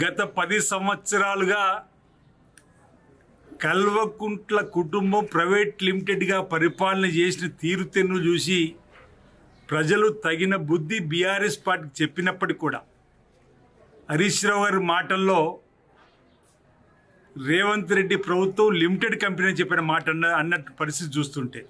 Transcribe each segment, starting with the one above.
గత పది సంవత్సరాలుగా కల్వకుంట్ల కుటుంబం ప్రైవేట్ లిమిటెడ్గా పరిపాలన చేసిన తీరుతెన్ను చూసి ప్రజలు తగిన బుద్ధి బీఆర్ఎస్ పార్టీకి చెప్పినప్పటికీ కూడా హరీష్ రావు గారి మాటల్లో రేవంత్ రెడ్డి ప్రభుత్వం లిమిటెడ్ కంపెనీ అని చెప్పిన మాట అన్న అన్నట్టు పరిస్థితి చూస్తుంటే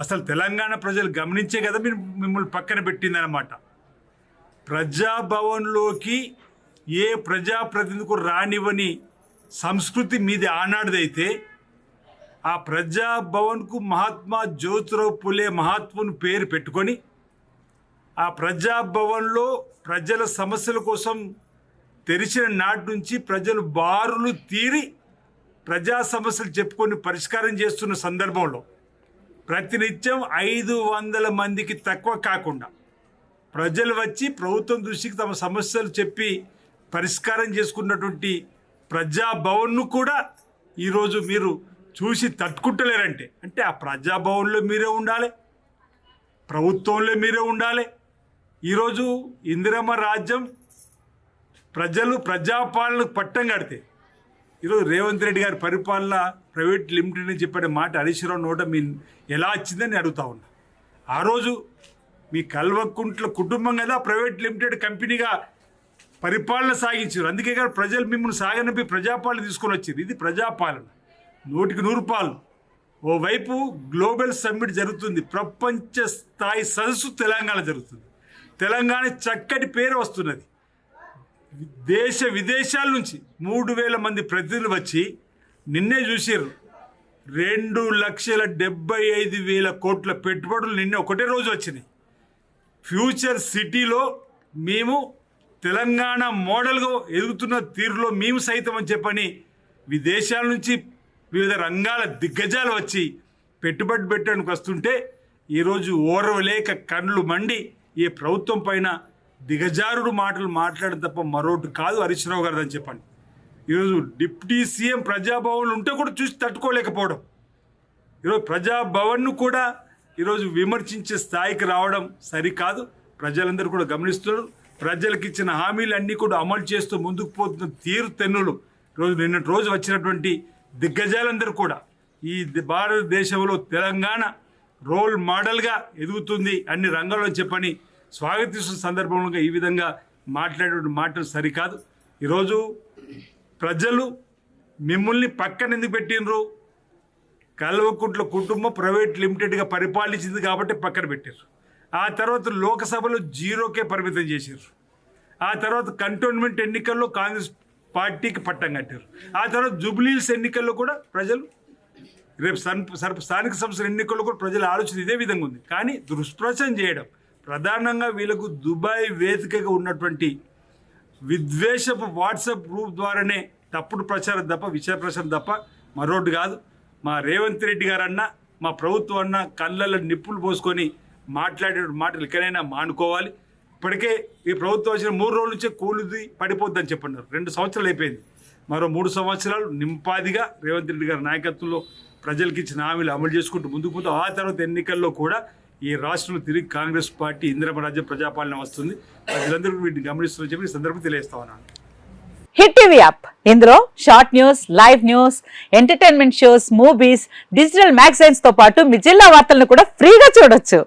అసలు తెలంగాణ ప్రజలు గమనించే కదా మీరు మిమ్మల్ని పక్కన పెట్టిందన్నమాట. ప్రజాభవన్లోకి ఏ ప్రజాప్రతినిధికు రానివ్వని సంస్కృతి మీది ఆనాడుదైతే ఆ ప్రజాభవన్కు మహాత్మా జ్యోతిరావు పులే మహాత్ముని పేరు పెట్టుకొని ఆ ప్రజాభవన్లో ప్రజల సమస్యల కోసం తెరిచిన నాటి నుంచి ప్రజలు బారులు తీరి ప్రజా సమస్యలు చెప్పుకొని పరిష్కారం చేస్తున్న సందర్భంలో ప్రతినిత్యం ఐదు వందల మందికి తక్కువ కాకుండా ప్రజలు వచ్చి ప్రభుత్వం దృష్టికి తమ సమస్యలు చెప్పి పరిష్కారం చేసుకున్నటువంటి ప్రజాభవన్ను కూడా ఈరోజు మీరు చూసి తట్టుకుంటలేరంటే. అంటే ఆ ప్రజాభవన్లో మీరే ఉండాలి. ప్రభుత్వంలో మీరే ఉండాలి. ఈరోజు ఇందిరమ్మ రాజ్యం ప్రజలు ప్రజాపాలనకు పట్టం కడితే. ఈరోజు రేవంత్ రెడ్డి గారి పరిపాలన ప్రైవేట్ లిమిటెడ్ అని చెప్పిన మాట హరీశ్వరరావు నోట మీ ఎలా వచ్చిందని అడుగుతా ఉన్నా. ఆ రోజు మీ కల్వకుంట్ల కుటుంబం కదా ప్రైవేట్ లిమిటెడ్ కంపెనీగా పరిపాలన సాగించారు. అందుకే కానీ ప్రజలు మిమ్మల్ని సాగనంపి ప్రజాపాలన తీసుకొని వచ్చింది. ఇది ప్రజాపాలన. నూటికి నూరు పాలు. ఓవైపు గ్లోబల్ సమ్మిట్ జరుగుతుంది. ప్రపంచ స్థాయి సదస్సు తెలంగాణ జరుగుతుంది. తెలంగాణ చక్కటి పేరు వస్తున్నది. దేశ విదేశాల నుంచి మూడు వేల మంది ప్రతినిధులు వచ్చి నిన్నే చూసారు రెండు లక్షల డెబ్బై ఐదు వేల కోట్ల పెట్టుబడులు నిన్నే ఒకటే రోజు వచ్చినాయి. ఫ్యూచర్ సిటీలో మేము తెలంగాణ మోడల్గా ఎదుగుతున్న తీరులో మేము సైతం అని చెప్పని విదేశాల నుంచి వివిధ రంగాల దిగ్గజాలు వచ్చి పెట్టుబడి పెట్టడానికి వస్తుంటే ఈరోజు ఓర్వలేక కండ్లు మండి ఈ ప్రభుత్వం పైన దిగజారుడు మాటలు మాట్లాడడం తప్ప మరోటి కాదు హరీశ్రావు గారు అని చెప్పండి ఈరోజు డిప్యూటీ సీఎం ప్రజాభవన్లు ఉంటే కూడా చూసి తట్టుకోలేకపోవడం. ఈరోజు ప్రజాభవన్ను కూడా ఈరోజు విమర్శించే స్థాయికి రావడం సరికాదు. ప్రజలందరూ కూడా గమనిస్తున్నారు. ప్రజలకు ఇచ్చిన హామీలన్నీ కూడా అమలు చేస్తూ ముందుకు పోతున్న తీరు తెన్నులు. రోజు నిన్నటి రోజు వచ్చినటువంటి దిగ్గజాలందరూ కూడా ఈ భారతదేశంలో తెలంగాణ రోల్ మోడల్గా ఎదుగుతుంది అన్ని రంగాల్లో చెప్పని స్వాగతిస్తున్న సందర్భంలో ఈ విధంగా మాట్లాడేటువంటి మాటలు సరికాదు. ఈరోజు ప్రజలు మిమ్మల్ని పక్కన ఎందుకు పెట్టినరు కల్వకుంట్ల కుటుంబం ప్రైవేట్ లిమిటెడ్గా పరిపాలించింది కాబట్టి పక్కన పెట్టారు ఆ తర్వాత లోకసభలో జీరోకే పరిమితం చేశారు. ఆ తర్వాత కంటోన్మెంట్ ఎన్నికల్లో కాంగ్రెస్ పార్టీకి పట్టం కట్టారు. ఆ తర్వాత జూబ్లీల్స్ ఎన్నికల్లో కూడా ప్రజలు రేపు సన్ సర్ స్థానిక సంస్థల ఎన్నికల్లో కూడా ప్రజల ఆలోచన ఇదే విధంగా ఉంది. కానీ దుష్ప్రచారం చేయడం ప్రధానంగా వీళ్ళకు దుబాయ్ వేదికగా ఉన్నటువంటి విద్వేషపు వాట్సాప్ గ్రూప్ ద్వారానే తప్పుడు ప్రచారం తప్ప విచార ప్రచారం తప్ప మరొకటి కాదు. మా రేవంత్ రెడ్డి గారన్నా మా ప్రభుత్వం అన్న కళ్ళల్లో నిప్పులు పోసుకొని మాట్లాడే మాటలు ఎక్కడైనా మానుకోవాలి. ఇప్పటికే ఈ ప్రభుత్వం వచ్చిన మూడు రోజుల నుంచే కూలిది పడిపోద్దని చెప్పన్నారు. రెండు సంవత్సరాలు అయిపోయింది. మరో మూడు సంవత్సరాలు నింపాదిగా రేవంత్ రెడ్డి గారి నాయకత్వంలో ప్రజలకు ఇచ్చిన హామీలు అమలు చేసుకుంటూ ముందుకు పోతూ ఆ తర్వాత ఎన్నికల్లో కూడా ఈ రాష్ట్రంలో తిరిగి కాంగ్రెస్ పార్టీ ఇందిరమ ప్రజాపాలన వస్తుంది. ప్రజలందరూ వీటిని గమనిస్తున్న చెప్పి ఈ సందర్భం తెలియజేస్తా ఉన్నాను. Hit TV app. ఇందులో short news live news entertainment shows movies digital మ్యాగజైన్స్తో పాటు మీ జిల్లా వార్తలను కూడా ఫ్రీగా చూడొచ్చు.